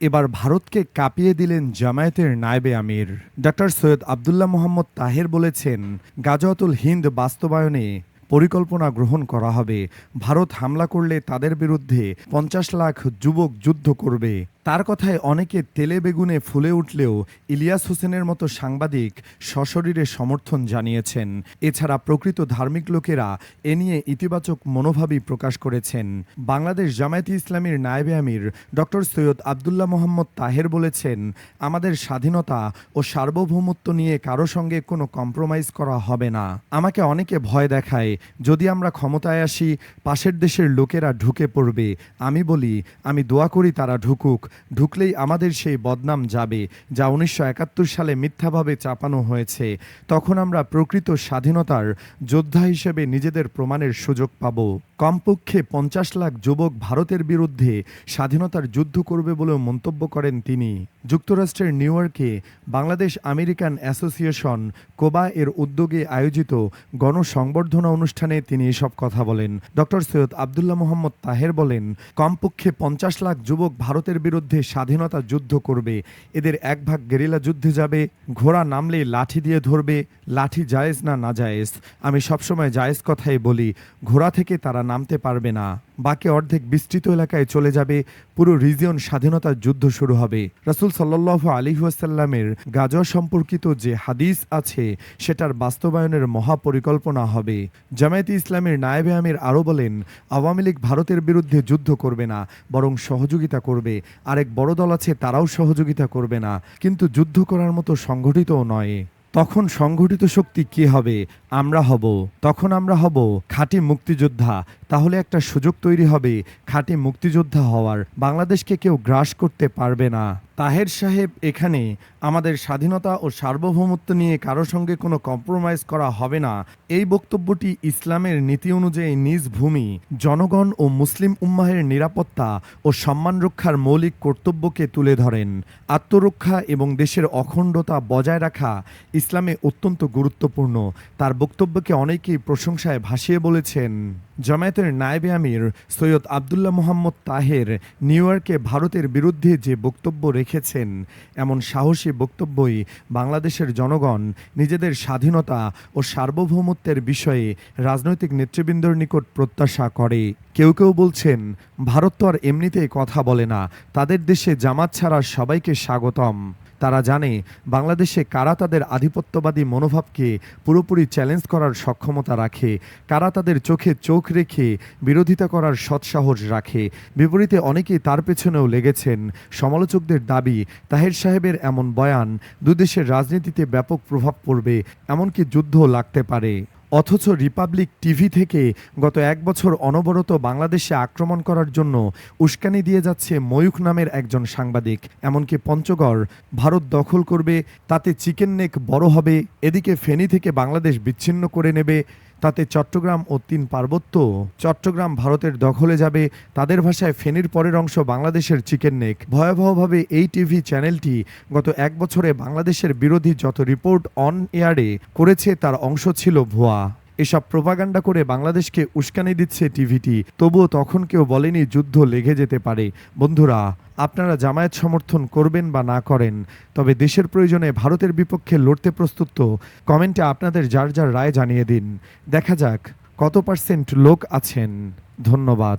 এবার ভারতকে কাঁপিয়ে দিলেন জামায়াতের নায়বে আমির। ডক্টর সৈয়দ আবদুল্লাহ মোহাম্মদ তাহের বলেছেন গাজওয়াতুল হিন্দ বাস্তবায়নে পরিকল্পনা গ্রহণ করা হবে। ভারত হামলা করলে তাদের বিরুদ্ধে পঞ্চাশ লাখ যুবক যুদ্ধ করবে। তার কথায় অনেকে তেলে বেগুনে ফুলে উঠলেও ইলিয়াস হোসেনের মতো সাংবাদিক সশরীরে সমর্থন জানিয়েছেন। এছাড়া প্রকৃত ধার্মিক লোকেরা এ নিয়ে ইতিবাচক মনোভাবই প্রকাশ করেছেন। বাংলাদেশ জামায়াতে ইসলামীর নায়েবে আমির ডক্টর সৈয়দ আবদুল্লাহ মোহাম্মদ তাহের বলেছেন, আমাদের স্বাধীনতা ও সার্বভৌমত্ব নিয়ে কারও সঙ্গে কোনো কম্প্রোমাইজ করা হবে না। আমাকে অনেকে ভয় দেখায়, যদি আমরা ক্ষমতায় আসি, পাশের দেশের লোকেরা ঢুকে পড়বে। আমি বলি, আমি দোয়া করি তারা ঢুকুক ঢুকলেই আমাদের সেই বদনাম যাবে, যা উনিশশো একাত্তর সালে মিথ্যাভাবে চাপানো হয়েছে। তখন আমরা প্রকৃত স্বাধীনতার যোদ্ধা হিসেবে নিজেদের প্রমাণের সুযোগ পাব। কমপক্ষে পঞ্চাশ লাখ যুবক ভারতের বিরুদ্ধে স্বাধীনতার যুদ্ধ করবে বলেও মন্তব্য করেন তিনি। যুক্তরাষ্ট্রের নিউ ইয়র্কে বাংলাদেশ আমেরিকান অ্যাসোসিয়েশন কোবা এর উদ্যোগে আয়োজিত গণসংবর্ধনা অনুষ্ঠানে তিনি এসব কথা বলেন। ডক্টর সৈয়দ আবদুল্লাহ মোহাম্মদ তাহের বলেন, কমপক্ষে পঞ্চাশ লাখ যুবক ভারতের বিরুদ্ধে স্বাধীনতা যুদ্ধ করবে। এদের এক ভাগ গেরিলা যুদ্ধে যাবে, ঘোড়া নামলে লাঠি দিয়ে ধরবে, লাঠি জায়েজ না না জায়েজ। আমি সবসময় জায়েজ কথাই বলি, ঘোড়া থেকে তারা নামতে পারবে না। বাকি অর্ধেক বিস্তৃত এলাকায় চলে যাবে। পুরো রিজিয়ন স্বাধীনতার যুদ্ধ শুরু হবে। রাসুল সাল্লাহ আলিহাসাল্লামের গাজা সম্পর্কিত যে হাদিস আছে, সেটার বাস্তবায়নের মহাপরিকল্পনা হবে। জামায়াতে ইসলামের নায়েবে আমির আরও বলেন, আওয়ামী লীগ ভারতের বিরুদ্ধে যুদ্ধ করবে না, বরং সহযোগিতা করবে। আরেক বড় দল আছে, তারাও সহযোগিতা করবে না। কিন্তু যুদ্ধ করার মতো সংগঠিতও নয়। তখন সংগঠিত শক্তি কি হবে? আমরা হব। তখন আমরা হব খাঁটি মুক্তিযোদ্ধা তাহলে একটা সুযোগ তৈরি হবে, খাঁটি মুক্তিযোদ্ধা হওয়ার। বাংলাদেশকে কেউ গ্রাস করতে পারবে না। তাহের সাহেব এখানে, আমাদের স্বাধীনতা ও সার্বভৌমত্ব নিয়ে কারও সঙ্গে কোনো কম্প্রোমাইজ করা হবে না। এই বক্তব্যটি ইসলামের নীতি অনুযায়ী নিজ ভূমি, জনগণ ও মুসলিম উম্মাহের নিরাপত্তা ও সম্মান রক্ষার মৌলিক কর্তব্যকে তুলে ধরেন। আত্মরক্ষা এবং দেশের অখণ্ডতা বজায় রাখা ইসলামে অত্যন্ত গুরুত্বপূর্ণ। তার বক্তব্যকে অনেকেই প্রশংসায় ভাসিয়ে বলেছেন। জামায়াতের নায়েবে আমির সৈয়দ আবদুল্লাহ মোহাম্মদ তাহের নিউ ইয়র্কে ভারতের বিরুদ্ধে যে বক্তব্য রেখেছেন, এমন সাহসী বক্তব্যই বাংলাদেশের জনগণ নিজেদের স্বাধীনতা ও সার্বভৌমত্বের বিষয়ে রাজনৈতিক নেতৃবৃন্দর নিকট প্রত্যাশা করে। কেউ কেউ বলছেন, ভারত তো আর এমনিতেই কথা বলে না, তাদের দেশে জামাত ছাড়া সবাইকে স্বাগতম। তারা জানে বাংলাদেশে কারা তাদের আধিপত্যবাদী মনোভাবকে পুরোপুরি চ্যালেঞ্জ করার সক্ষমতা রাখে, কারা তাদের চোখে চোখ রেখে বিরোধিতা করার সৎসাহস রাখে। বিপরীতে অনেকেই তার পেছনেও লেগেছেন। সমালোচকদের দাবি, তাহের সাহেবের এমন বয়ান, দুদেশের রাজনীতিতে ব্যাপক প্রভাব পড়বে, এমনকি যুদ্ধও লাগতে পারে। অথচ রিপাবলিক টিভি থেকে গত এক বছর অনবরত বাংলাদেশে আক্রমণ করার জন্য উস্কানি দিয়ে যাচ্ছে ময়ূখ নামের একজন সাংবাদিক। এমনকি পঞ্চগড় ভারত দখল করবে, তাতে চিকেন নেক বড় হবে, এদিকে ফেনি থেকে বাংলাদেশ বিচ্ছিন্ন করে নেবে তাতে চট্টগ্রাম ও তিন পার্বত্য। চট্টগ্রাম ভারতের দখলে যাবে, তাদের ভাষায় ফেনীর পরের অংশ বাংলাদেশের চিকেন নেক। ভয়াবহভাবে এই টিভি চ্যানেলটি গত এক বছরে বাংলাদেশের বিরোধী যত রিপোর্ট অন এয়ারে করেছে, তার অংশ ছিল ভুয়া। এসব প্রোপাগান্ডা করে বাংলাদেশকে উস্কানি দিচ্ছে টিভিটি। তবুও তখন কেউ বলেনি যুদ্ধ লেগে যেতে পারে। বন্ধুরা, আপনারা জামায়াত সমর্থন করবেন বা না করেন, তবে দেশের প্রয়োজনে ভারতের বিপক্ষে লড়তে প্রস্তুত তো কমেন্টে আপনাদের যার যার রায় জানিয়ে দিন। দেখা যাক কত পার্সেন্ট লোক আছেন। ধন্যবাদ।